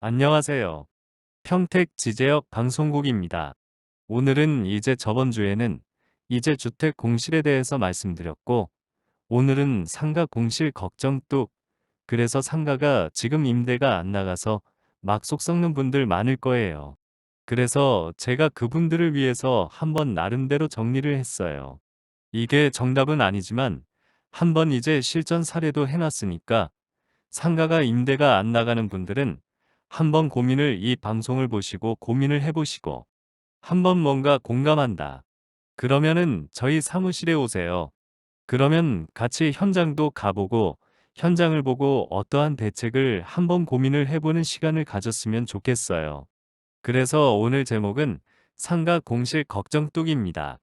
안녕하세요. 평택 지제역 방송국입니다. 오늘은 이제 저번 주에는 이제 주택 공실에 대해서 말씀드렸고 오늘은 상가 공실 걱정 뚝 그래서 상가가 지금 임대가 안 나가서 막 속 썩는 분들 많을 거예요. 그래서 제가 그분들을 위해서 한번 나름대로 정리를 했어요. 이게 정답은 아니지만 한번 이제 실전 사례도 해놨으니까 상가가 임대가 안 나가는 분들은 한번 고민을 이 방송을 보시고 고민을 해보시고 한번 뭔가 공감한다. 그러면은 저희 사무실에 오세요. 그러면 같이 현장도 가보고 현장을 보고 어떠한 대책을 한번 고민을 해보는 시간을 가졌으면 좋겠어요. 그래서 오늘 제목은 상가 공실 걱정 뚝입니다.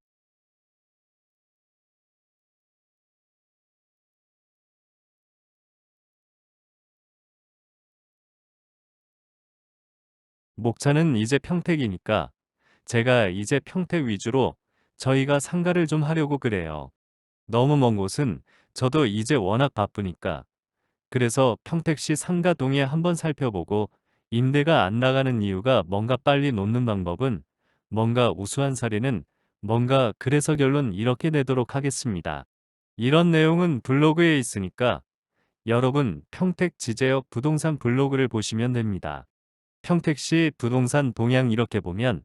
목차는 이제 평택이니까 제가 이제 평택 위주로 저희가 상가를 좀 하려고 그래요. 너무 먼 곳은 저도 이제 워낙 바쁘니까 그래서 평택시 상가동에 한번 살펴보고 임대가 안 나가는 이유가 뭔가 빨리 놓는 방법은 뭔가 우수한 사례는 뭔가 그래서 결론 이렇게 내도록 하겠습니다. 이런 내용은 블로그에 있으니까 여러분 평택 지제역 부동산 블로그를 보시면 됩니다. 평택시 부동산 동향 이렇게 보면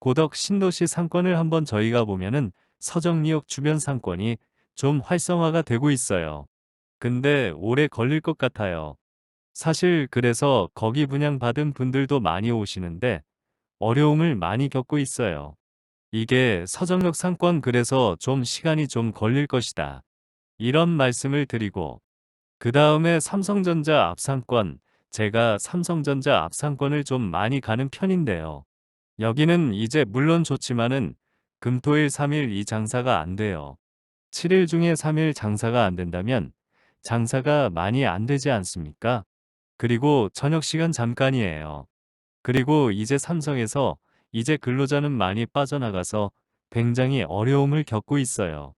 고덕 신도시 상권을 한번 저희가 보면은 서정리역 주변 상권이 좀 활성화가 되고 있어요. 근데 오래 걸릴 것 같아요. 사실 그래서 거기 분양받은 분들도 많이 오시는데 어려움을 많이 겪고 있어요. 이게 서정역 상권 그래서 좀 시간이 좀 걸릴 것이다. 이런 말씀을 드리고 그 다음에 삼성전자 앞상권 제가 삼성전자 앞상권을 좀 많이 가는 편인데요. 여기는 이제 물론 좋지만은 금토일 3일 이 장사가 안 돼요. 7일 중에 3일 장사가 안 된다면 장사가 많이 안 되지 않습니까? 그리고 저녁 시간 잠깐이에요. 그리고 이제 삼성에서 이제 근로자는 많이 빠져나가서 굉장히 어려움을 겪고 있어요.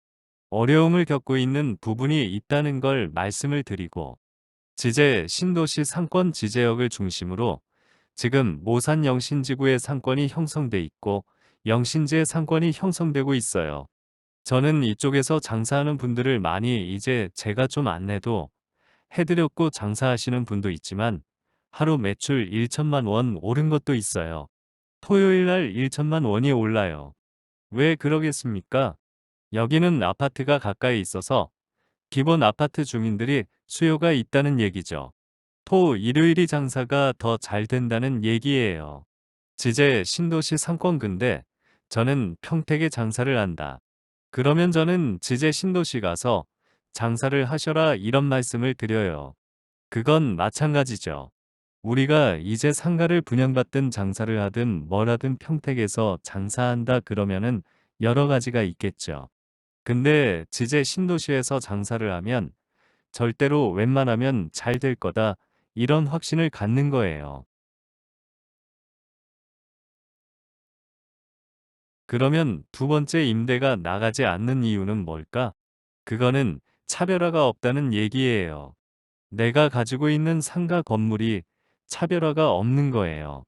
어려움을 겪고 있는 부분이 있다는 걸 말씀을 드리고 지제 신도시 상권 지제역을 중심으로 지금 모산 영신지구의 상권이 형성돼 있고 영신지의 상권이 형성되고 있어요. 저는 이쪽에서 장사하는 분들을 많이 이제 제가 좀 안내도 해드렸고 장사하시는 분도 있지만 하루 매출 1천만 원 오른 것도 있어요. 토요일 날 1천만 원이 올라요. 왜 그러겠습니까? 여기는 아파트가 가까이 있어서 기본 아파트 주민들이 수요가 있다는 얘기죠. 토 일요일이 장사가 더 잘 된다는 얘기예요. 지제 신도시 상권 근데 저는 평택에 장사를 한다. 그러면 저는 지제 신도시 가서 장사를 하셔라 이런 말씀을 드려요. 그건 마찬가지죠. 우리가 이제 상가를 분양받든 장사를 하든 뭘 하든 평택에서 장사한다 그러면은 여러 가지가 있겠죠. 근데 지제 신도시에서 장사를 하면 절대로 웬만하면 잘 될 거다 이런 확신을 갖는 거예요. 그러면 두 번째 임대가 나가지 않는 이유는 뭘까? 그거는 차별화가 없다는 얘기예요. 내가 가지고 있는 상가 건물이 차별화가 없는 거예요.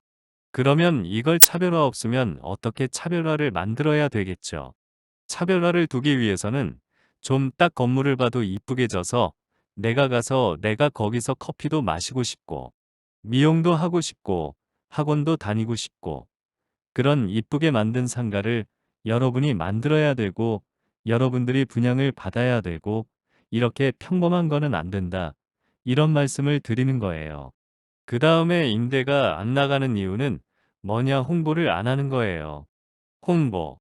그러면 이걸 차별화 없으면 어떻게 차별화를 만들어야 되겠죠. 차별화를 두기 위해서는 좀 딱 건물을 봐도 이쁘게 져서 내가 가서 내가 거기서 커피도 마시고 싶고 미용도 하고 싶고 학원도 다니고 싶고 그런 이쁘게 만든 상가를 여러분이 만들어야 되고 여러분들이 분양을 받아야 되고 이렇게 평범한 거는 안 된다. 이런 말씀을 드리는 거예요. 그 다음에 임대가 안 나가는 이유는 뭐냐 홍보를 안 하는 거예요. 홍보.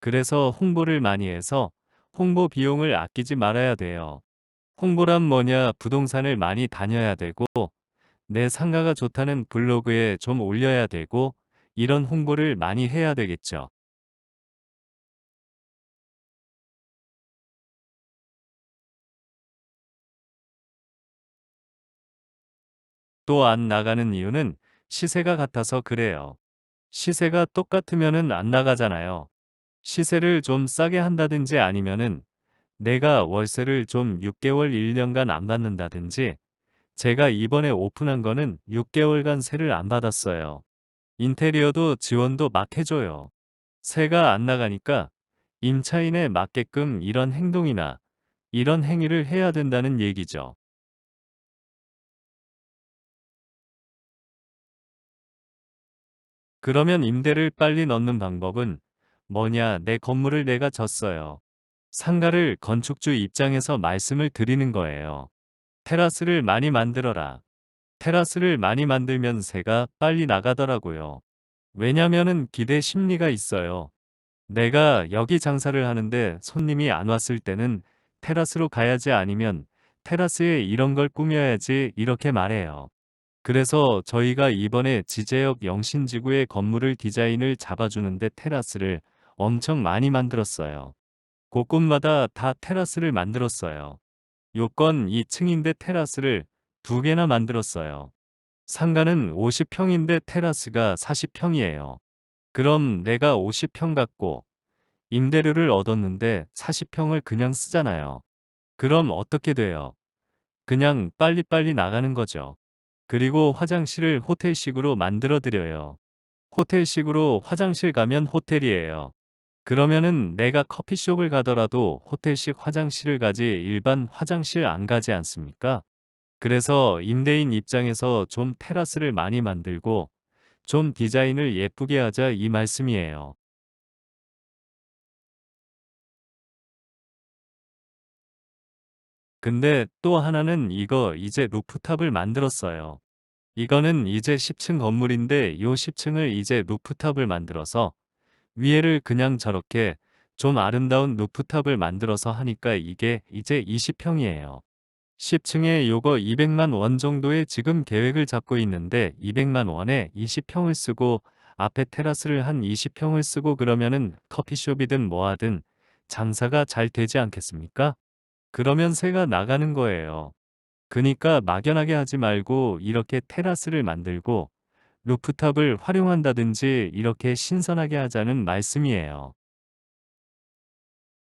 그래서 홍보를 많이 해서 홍보 비용을 아끼지 말아야 돼요. 홍보란 뭐냐 부동산을 많이 다녀야 되고 내 상가가 좋다는 블로그에 좀 올려야 되고 이런 홍보를 많이 해야 되겠죠. 또 안 나가는 이유는 시세가 같아서 그래요. 시세가 똑같으면은 안 나가잖아요. 시세를 좀 싸게 한다든지 아니면은 내가 월세를 좀 6개월 1년간 안 받는다든지 제가 이번에 오픈한 거는 6개월간 세를 안 받았어요. 인테리어도 지원도 막 해줘요. 세가 안 나가니까 임차인에 맞게끔 이런 행동이나 이런 행위를 해야 된다는 얘기죠. 그러면 임대를 빨리 넣는 방법은 뭐냐 내 건물을 내가 졌어요. 상가를 건축주 입장에서 말씀을 드리는 거예요. 테라스를 많이 만들어라. 테라스를 많이 만들면 새가 빨리 나가더라고요. 왜냐면은 기대 심리가 있어요. 내가 여기 장사를 하는데 손님이 안 왔을 때는 테라스로 가야지 아니면 테라스에 이런 걸 꾸며야지 이렇게 말해요. 그래서 저희가 이번에 지제역 영신지구의 건물을 디자인을 잡아주는데 테라스를 엄청 많이 만들었어요. 곳곳마다 다 테라스를 만들었어요. 요건 2층인데 테라스를 두 개나 만들었어요. 상가는 50평인데 테라스가 40평이에요. 그럼 내가 50평 갖고 임대료를 얻었는데 40평을 그냥 쓰잖아요. 그럼 어떻게 돼요? 그냥 빨리빨리 나가는 거죠. 그리고 화장실을 호텔식으로 만들어 드려요. 호텔식으로 화장실 가면 호텔이에요. 그러면은 내가 커피숍을 가더라도 호텔식 화장실을 가지 일반 화장실 안 가지 않습니까? 그래서 임대인 입장에서 좀 테라스를 많이 만들고 좀 디자인을 예쁘게 하자 이 말씀이에요. 근데 또 하나는 이거 이제 루프탑을 만들었어요. 이거는 이제 10층 건물인데 요 10층을 이제 루프탑을 만들어서 위에를 그냥 저렇게 좀 아름다운 루프탑을 만들어서 하니까 이게 이제 20평이에요. 10층에 요거 200만 원 정도의 지금 계획을 잡고 있는데 200만 원에 20평을 쓰고 앞에 테라스를 한 20평을 쓰고 그러면은 커피숍이든 뭐하든 장사가 잘 되지 않겠습니까? 그러면 새가 나가는 거예요. 그니까 막연하게 하지 말고 이렇게 테라스를 만들고 루프탑을 활용한다든지 이렇게 신선하게 하자는 말씀이에요.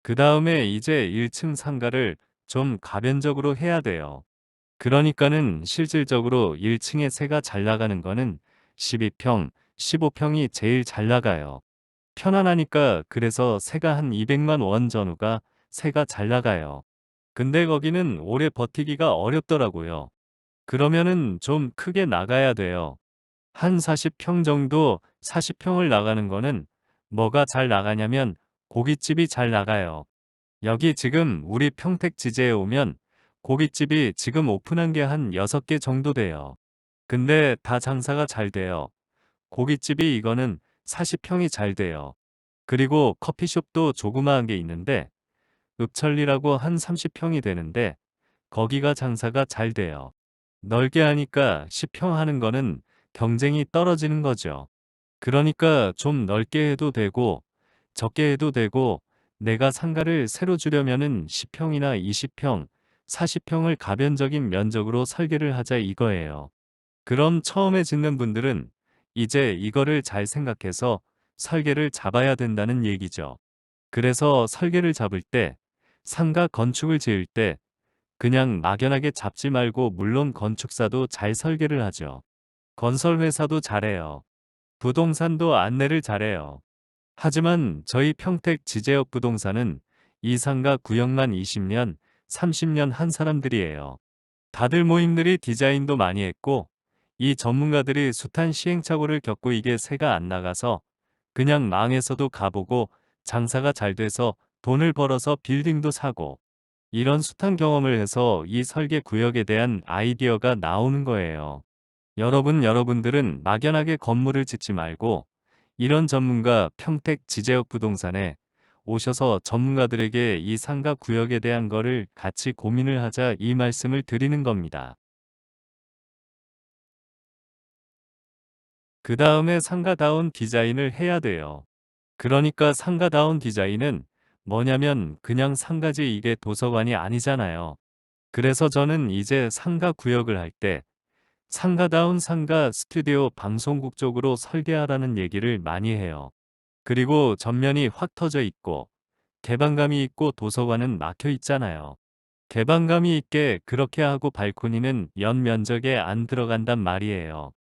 그 다음에 이제 1층 상가를 좀 가변적으로 해야 돼요. 그러니까는 실질적으로 1층에 새가 잘 나가는 거는 12평, 15평이 제일 잘 나가요. 편안하니까 그래서 새가 한 200만 원 전후가 새가 잘 나가요. 근데 거기는 오래 버티기가 어렵더라고요. 그러면은 좀 크게 나가야 돼요. 한 40평 정도 40평을 나가는 거는 뭐가 잘 나가냐면 고깃집이 잘 나가요. 여기 지금 우리 평택 지제에 오면 고깃집이 지금 오픈한 게 한 6개 정도 돼요. 근데 다 장사가 잘 돼요. 고깃집이 이거는 40평이 잘 돼요. 그리고 커피숍도 조그마한 게 있는데 읍천리라고 한 30평이 되는데 거기가 장사가 잘 돼요. 넓게 하니까 10평 하는 거는 경쟁이 떨어지는 거죠. 그러니까 좀 넓게 해도 되고 적게 해도 되고 내가 상가를 새로 주려면은 10평이나 20평, 40평을 가변적인 면적으로 설계를 하자 이거예요. 그럼 처음에 짓는 분들은 이제 이거를 잘 생각해서 설계를 잡아야 된다는 얘기죠. 그래서 설계를 잡을 때 상가 건축을 지을 때 그냥 막연하게 잡지 말고 물론 건축사도 잘 설계를 하죠. 건설회사도 잘해요. 부동산도 안내를 잘해요. 하지만 저희 평택 지제역 부동산은 이 상가 구역만 20년, 30년 한 사람들이에요. 다들 모임들이 디자인도 많이 했고 이 전문가들이 숱한 시행착오를 겪고 이게 새가 안 나가서 그냥 망해서도 가보고 장사가 잘 돼서 돈을 벌어서 빌딩도 사고 이런 숱한 경험을 해서 이 설계 구역에 대한 아이디어가 나오는 거예요. 여러분 여러분들은 막연하게 건물을 짓지 말고 이런 전문가 평택 지제역 부동산에 오셔서 전문가들에게 이 상가 구역에 대한 거를 같이 고민을 하자 이 말씀을 드리는 겁니다. 그 다음에 상가다운 디자인을 해야 돼요. 그러니까 상가다운 디자인은 뭐냐면 그냥 상가지 이게 도서관이 아니잖아요. 그래서 저는 이제 상가 구역을 할 때 상가다운 상가 스튜디오 방송국 쪽으로 설계하라는 얘기를 많이 해요. 그리고 전면이 확 터져 있고 개방감이 있고 도서관은 막혀 있잖아요. 개방감이 있게 그렇게 하고 발코니는 연 면적에 안 들어간단 말이에요.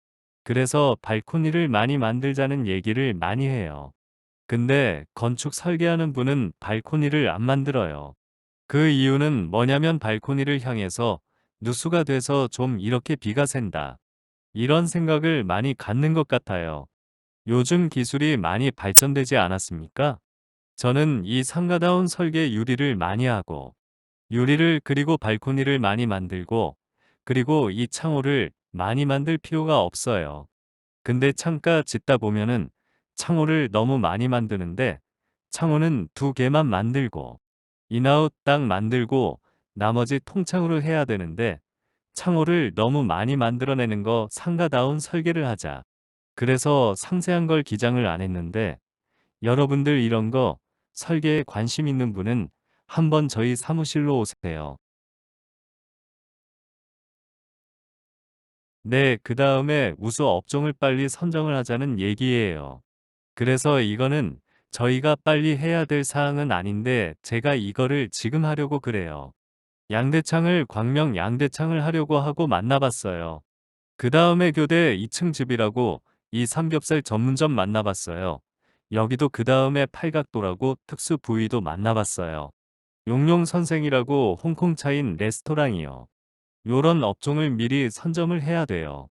그래서 발코니를 많이 만들자는 얘기를 많이 해요. 근데 건축 설계하는 분은 발코니를 안 만들어요. 그 이유는 뭐냐면 발코니를 향해서 누수가 돼서 좀 이렇게 비가 샌다. 이런 생각을 많이 갖는 것 같아요. 요즘 기술이 많이 발전되지 않았습니까? 저는 이 상가다운 설계 유리를 많이 하고 유리를 그리고 발코니를 많이 만들고 그리고 이 창호를 많이 만들 필요가 없어요. 근데 창가 짓다 보면은 창호를 너무 많이 만드는데 창호는 두 개만 만들고 인아웃 딱 만들고 나머지 통창으로 해야 되는데 창호를 너무 많이 만들어내는 거 상가다운 설계를 하자. 그래서 상세한 걸 기장을 안 했는데 여러분들 이런 거 설계에 관심 있는 분은 한번 저희 사무실로 오세요. 네, 그 다음에 우수 업종을 빨리 선정을 하자는 얘기예요. 그래서 이거는 저희가 빨리 해야 될 사항은 아닌데 제가 이거를 지금 하려고 그래요. 양대창을 광명 양대창을 하려고 하고 만나봤어요. 그 다음에 교대 2층 집이라고 이 삼겹살 전문점 만나봤어요. 여기도 그 다음에 팔각도라고 특수 부위도 만나봤어요. 용용 선생이라고 홍콩 차인 레스토랑이요. 요런 업종을 미리 선점을 해야 돼요.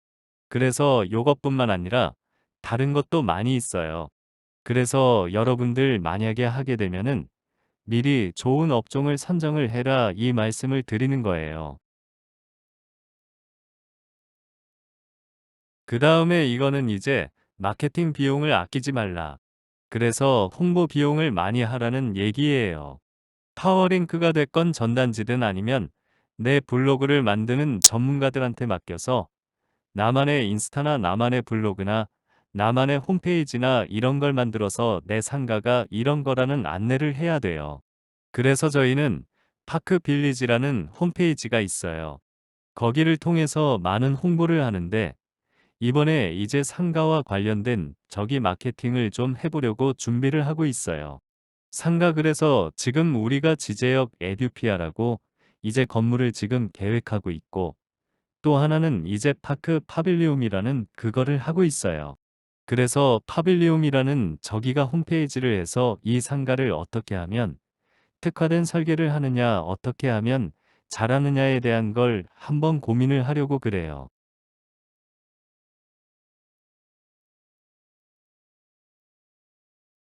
그래서 요것뿐만 아니라 다른 것도 많이 있어요. 그래서 여러분들 만약에 하게 되면은 미리 좋은 업종을 선정을 해라 이 말씀을 드리는 거예요. 그 다음에 이거는 이제 마케팅 비용을 아끼지 말라. 그래서 홍보 비용을 많이 하라는 얘기예요. 파워링크가 됐건 전단지든 아니면 내 블로그를 만드는 전문가들한테 맡겨서 나만의 인스타나 나만의 블로그나 나만의 홈페이지나 이런 걸 만들어서 내 상가가 이런 거라는 안내를 해야 돼요. 그래서 저희는 파크 빌리지라는 홈페이지가 있어요. 거기를 통해서 많은 홍보를 하는데 이번에 이제 상가와 관련된 저기 마케팅을 좀 해보려고 준비를 하고 있어요. 상가 그래서 지금 우리가 지제역 에듀피아라고 이제 건물을 지금 계획하고 있고 또 하나는 이제 파크 파빌리움이라는 그거를 하고 있어요. 그래서 파빌리움이라는 저기가 홈페이지를 해서 이 상가를 어떻게 하면 특화된 설계를 하느냐 어떻게 하면 잘하느냐에 대한 걸 한번 고민을 하려고 그래요.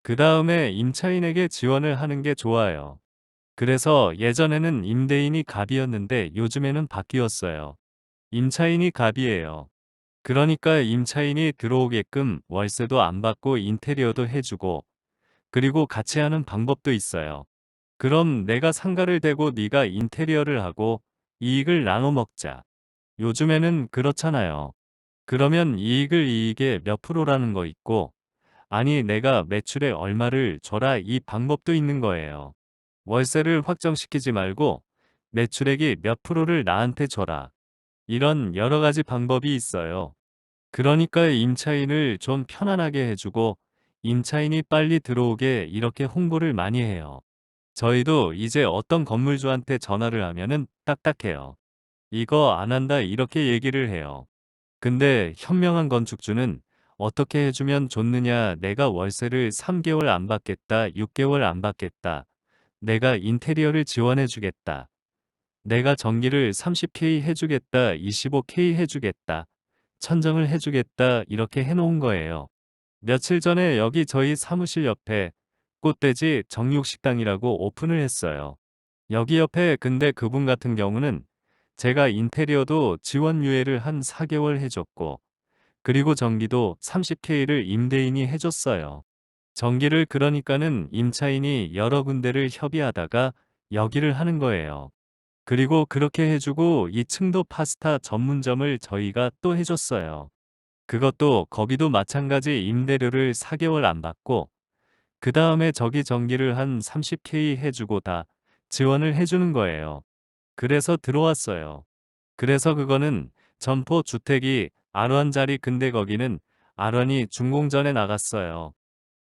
그 다음에 임차인에게 지원을 하는 게 좋아요. 그래서 예전에는 임대인이 갑이었는데 요즘에는 바뀌었어요. 임차인이 갑이에요. 그러니까 임차인이 들어오게끔 월세도 안 받고 인테리어도 해주고 그리고 같이 하는 방법도 있어요. 그럼 내가 상가를 대고 네가 인테리어를 하고 이익을 나눠 먹자. 요즘에는 그렇잖아요. 그러면 이익을 이익에 몇 프로라는 거 있고 아니 내가 매출에 얼마를 줘라 이 방법도 있는 거예요. 월세를 확정시키지 말고 매출액이 몇 프로를 나한테 줘라. 이런 여러 가지 방법이 있어요. 그러니까 임차인을 좀 편안하게 해주고 임차인이 빨리 들어오게 이렇게 홍보를 많이 해요. 저희도 이제 어떤 건물주한테 전화를 하면은 딱딱해요. 이거 안 한다. 이렇게 얘기를 해요. 근데 현명한 건축주는 어떻게 해주면 좋느냐. 내가 월세를 3개월 안 받겠다. 6개월 안 받겠다. 내가 인테리어를 지원해 주겠다. 내가 전기를 30K 해주겠다. 25K 해주겠다 천정을 해주겠다 이렇게 해놓은 거예요. 며칠 전에 여기 저희 사무실 옆에 꽃돼지 정육식당이라고 오픈을 했어요. 여기 옆에 근데 그분 같은 경우는 제가 인테리어도 지원 유예를 한 4개월 해줬고 그리고 전기도 30K를 임대인이 해줬어요. 전기를 그러니까는 임차인이 여러 군데를 협의하다가 여기를 하는 거예요. 그리고 그렇게 해주고 2층도 파스타 전문점을 저희가 또 해줬어요. 그것도 거기도 마찬가지 임대료를 4개월 안 받고 그 다음에 저기 전기를 한 30K 해주고 다 지원을 해주는 거예요. 그래서 들어왔어요. 그래서 그거는 점포 주택이 R1짜리 근데 거기는 R1이 준공전에 나갔어요.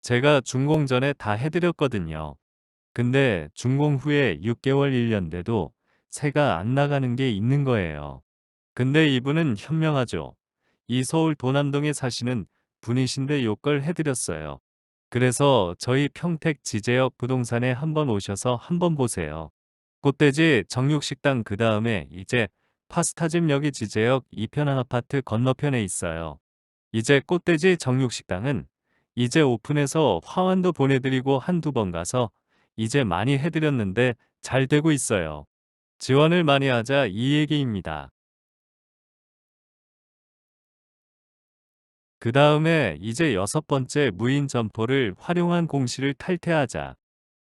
제가 준공전에 다 해드렸거든요. 근데 준공 후에 6개월 1년 돼도 새가 안 나가는 게 있는 거예요. 근데 이분은 현명하죠. 이 서울 도남동에 사시는 분이신데 요걸 해드렸어요. 그래서 저희 평택 지제역 부동산에 한번 오셔서 한번 보세요. 꽃돼지 정육식당 그 다음에 이제 파스타집 여기 지제역 2편한 아파트 건너편에 있어요. 이제 꽃돼지 정육식당은 이제 오픈해서 화환도 보내드리고 한두 번 가서 이제 많이 해드렸는데 잘 되고 있어요. 지원을 많이 하자 이 얘기입니다. 그 다음에 이제 여섯 번째 무인 점포를 활용한 공시를 탈퇴하자.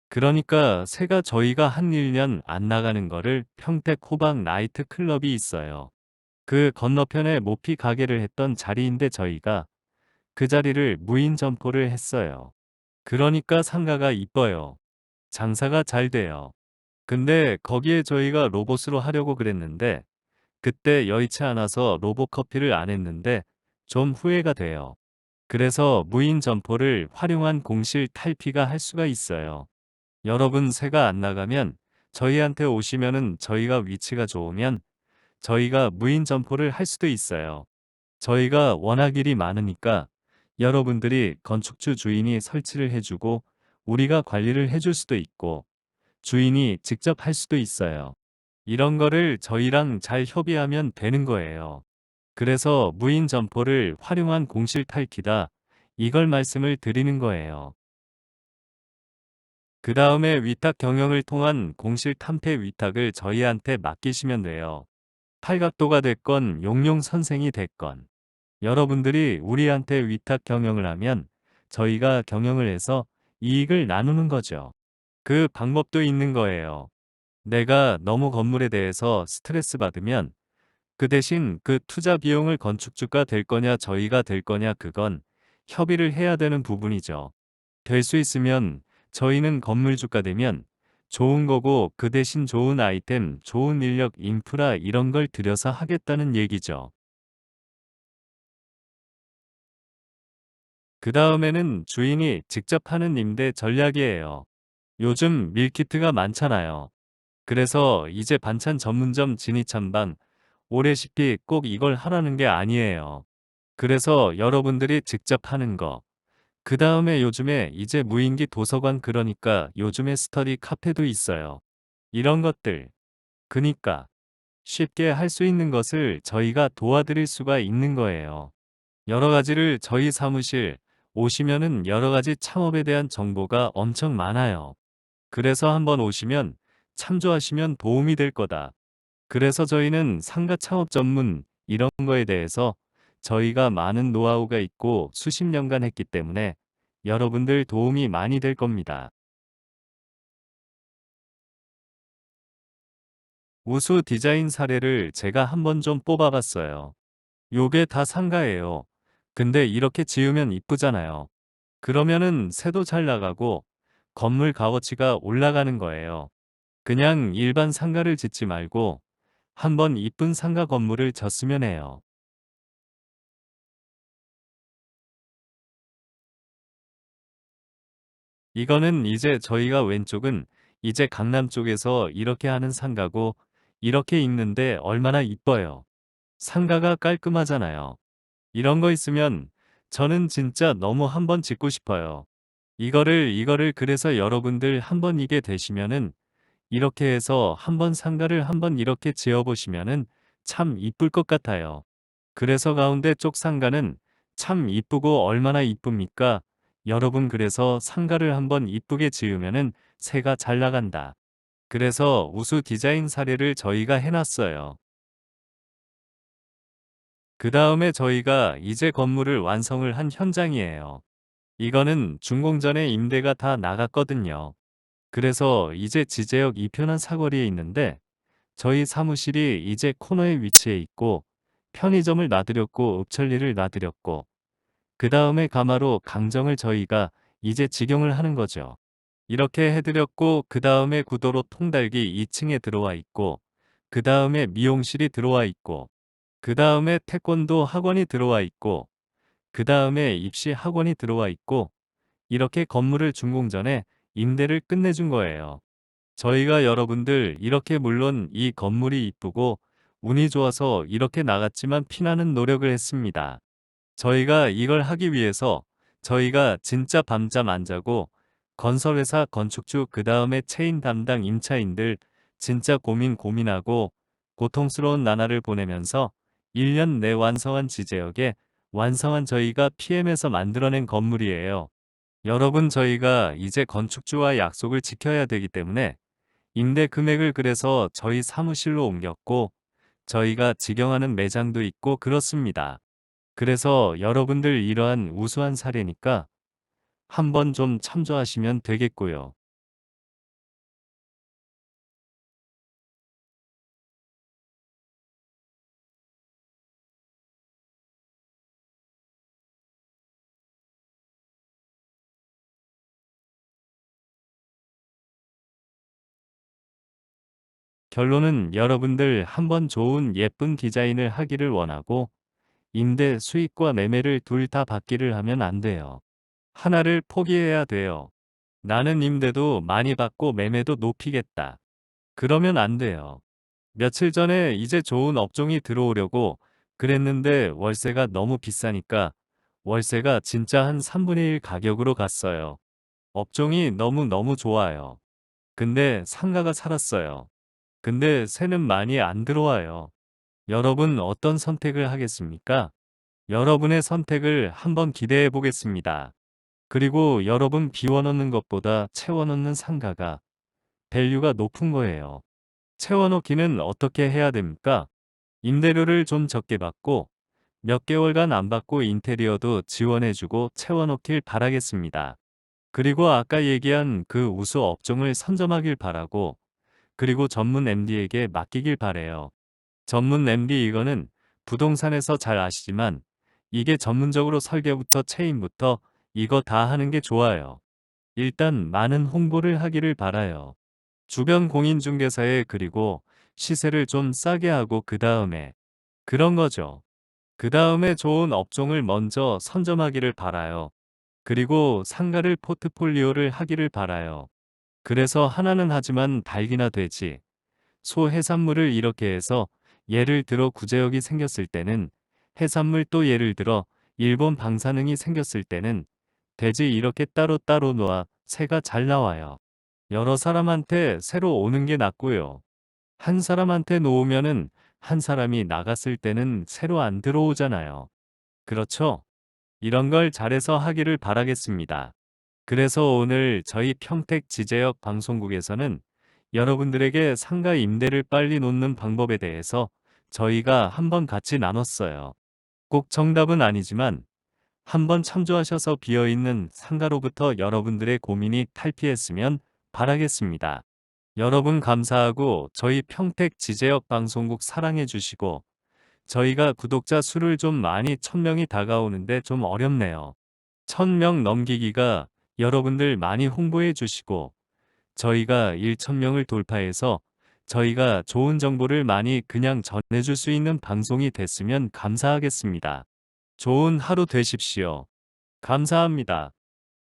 그러니까 새가 저희가 한 1년 안 나가는 거를 평택 호박 나이트 클럽이 있어요. 그 건너편에 모피 가게를 했던 자리인데 저희가 그 자리를 무인 점포를 했어요. 그러니까 상가가 이뻐요. 장사가 잘 돼요. 근데 거기에 저희가 로봇으로 하려고 그랬는데 그때 여의치 않아서 로봇 커피를 안 했는데 좀 후회가 돼요. 그래서 무인 점포를 활용한 공실 탈피가 할 수가 있어요. 여러분 새가 안 나가면 저희한테 오시면은 저희가 위치가 좋으면 저희가 무인 점포를 할 수도 있어요. 저희가 워낙 일이 많으니까 여러분들이 건축주 주인이 설치를 해주고 우리가 관리를 해줄 수도 있고 주인이 직접 할 수도 있어요. 이런 거를 저희랑 잘 협의하면 되는 거예요. 그래서 무인 점포를 활용한 공실 탈기다. 이걸 말씀을 드리는 거예요. 그 다음에 위탁 경영을 통한 공실 탐패 위탁을 저희한테 맡기시면 돼요. 팔각도가 됐건 용용 선생이 됐건 여러분들이 우리한테 위탁 경영을 하면 저희가 경영을 해서 이익을 나누는 거죠. 그 방법도 있는 거예요. 내가 너무 건물에 대해서 스트레스 받으면 그 대신 그 투자 비용을 건축주가 될 거냐 저희가 될 거냐 그건 협의를 해야 되는 부분이죠. 될 수 있으면 저희는 건물주가 되면 좋은 거고 그 대신 좋은 아이템, 좋은 인력, 인프라 이런 걸 들여서 하겠다는 얘기죠. 그 다음에는 주인이 직접 하는 임대 전략이에요. 요즘 밀키트가 많잖아요. 그래서 이제 반찬 전문점 진이찬방 오래시피 꼭 이걸 하라는 게 아니에요. 그래서 여러분들이 직접 하는 거. 그 다음에 요즘에 이제 무인기 도서관 그러니까 요즘에 스터디 카페도 있어요. 이런 것들. 그니까 쉽게 할 수 있는 것을 저희가 도와드릴 수가 있는 거예요. 여러 가지를 저희 사무실 오시면은 여러 가지 창업에 대한 정보가 엄청 많아요. 그래서 한번 오시면 참조하시면 도움이 될 거다. 그래서 저희는 상가 창업 전문 이런 거에 대해서 저희가 많은 노하우가 있고 수십 년간 했기 때문에 여러분들 도움이 많이 될 겁니다. 우수 디자인 사례를 제가 한번 좀 뽑아봤어요. 요게 다 상가예요. 근데 이렇게 지으면 이쁘잖아요. 그러면은 새도 잘 나가고 건물 값어치가 올라가는 거예요. 그냥 일반 상가를 짓지 말고 한번 이쁜 상가 건물을 졌으면 해요. 이거는 이제 저희가 왼쪽은 이제 강남 쪽에서 이렇게 하는 상가고 이렇게 있는데 얼마나 이뻐요. 상가가 깔끔하잖아요. 이런 거 있으면 저는 진짜 너무 한번 짓고 싶어요. 이거를 이거를 그래서 여러분들 한번 이게 되시면은 이렇게 해서 한번 상가를 한번 이렇게 지어보시면은 참 이쁠 것 같아요. 그래서 가운데 쪽 상가는 참 이쁘고 얼마나 이쁩니까? 여러분 그래서 상가를 한번 이쁘게 지으면은 새가 잘 나간다. 그래서 우수 디자인 사례를 저희가 해놨어요. 그 다음에 저희가 이제 건물을 완성을 한 현장이에요. 이거는 준공전에 임대가 다 나갔거든요. 그래서 이제 지제역 이편한 사거리에 있는데 저희 사무실이 이제 코너에 위치해 있고 편의점을 놔드렸고 읍천리를 놔드렸고 그 다음에 가마로 강정을 저희가 이제 직영을 하는 거죠. 이렇게 해드렸고 그 다음에 구도로 통달기 2층에 들어와 있고 그 다음에 미용실이 들어와 있고 그 다음에 태권도 학원이 들어와 있고 그 다음에 입시 학원이 들어와 있고 이렇게 건물을 준공 전에 임대를 끝내준 거예요. 저희가 여러분들 이렇게 물론 이 건물이 이쁘고 운이 좋아서 이렇게 나갔지만 피나는 노력을 했습니다. 저희가 이걸 하기 위해서 저희가 진짜 밤잠 안 자고 건설회사 건축주 그 다음에 체인 담당 임차인들 진짜 고민 고민하고 고통스러운 나날을 보내면서 1년 내 완성한 지제역에 완성한 저희가 PM에서 만들어낸 건물이에요. 여러분 저희가 이제 건축주와 약속을 지켜야 되기 때문에 임대 금액을 그래서 저희 사무실로 옮겼고 저희가 직영하는 매장도 있고 그렇습니다. 그래서 여러분들 이러한 우수한 사례니까 한번 좀 참조하시면 되겠고요. 결론은 여러분들 한번 좋은 예쁜 디자인을 하기를 원하고 임대 수익과 매매를 둘 다 받기를 하면 안 돼요. 하나를 포기해야 돼요. 나는 임대도 많이 받고 매매도 높이겠다. 그러면 안 돼요. 며칠 전에 이제 좋은 업종이 들어오려고 그랬는데 월세가 너무 비싸니까 월세가 진짜 한 3분의 1 가격으로 갔어요. 업종이 너무너무 좋아요. 근데 상가가 살았어요. 근데 새는 많이 안 들어와요. 여러분 어떤 선택을 하겠습니까? 여러분의 선택을 한번 기대해 보겠습니다. 그리고 여러분 비워놓는 것보다 채워놓는 상가가 밸류가 높은 거예요. 채워놓기는 어떻게 해야 됩니까? 임대료를 좀 적게 받고 몇 개월간 안 받고 인테리어도 지원해주고 채워놓길 바라겠습니다. 그리고 아까 얘기한 그 우수 업종을 선점하길 바라고 그리고 전문 MD에게 맡기길 바래요. 전문 MD 이거는 부동산에서 잘 아시지만 이게 전문적으로 설계부터 체인부터 이거 다 하는 게 좋아요. 일단 많은 홍보를 하기를 바라요. 주변 공인중개사에 그리고 시세를 좀 싸게 하고 그 다음에 그런 거죠. 그 다음에 좋은 업종을 먼저 선점하기를 바라요. 그리고 상가를 포트폴리오를 하기를 바라요. 그래서 하나는 하지만 달기나 되지. 소 해산물을 이렇게 해서 예를 들어 구제역이 생겼을 때는 해산물 또 예를 들어 일본 방사능이 생겼을 때는 돼지 이렇게 따로따로 놓아 새가 잘 나와요. 여러 사람한테 새로 오는 게 낫고요. 한 사람한테 놓으면은 한 사람이 나갔을 때는 새로 안 들어오잖아요. 그렇죠? 이런 걸 잘해서 하기를 바라겠습니다. 그래서 오늘 저희 평택 지제역 방송국에서는 여러분들에게 상가 임대를 빨리 놓는 방법에 대해서 저희가 한번 같이 나눴어요. 꼭 정답은 아니지만 한번 참조하셔서 비어있는 상가로부터 여러분들의 고민이 탈피했으면 바라겠습니다. 여러분 감사하고 저희 평택 지제역 방송국 사랑해 주시고 저희가 구독자 수를 좀 많이 천명이 다가오는데 좀 어렵네요. 천명 넘기기가 여러분들 많이 홍보해 주시고 저희가 1천명을 돌파해서 저희가 좋은 정보를 많이 그냥 전해줄 수 있는 방송이 됐으면 감사하겠습니다. 좋은 하루 되십시오. 감사합니다.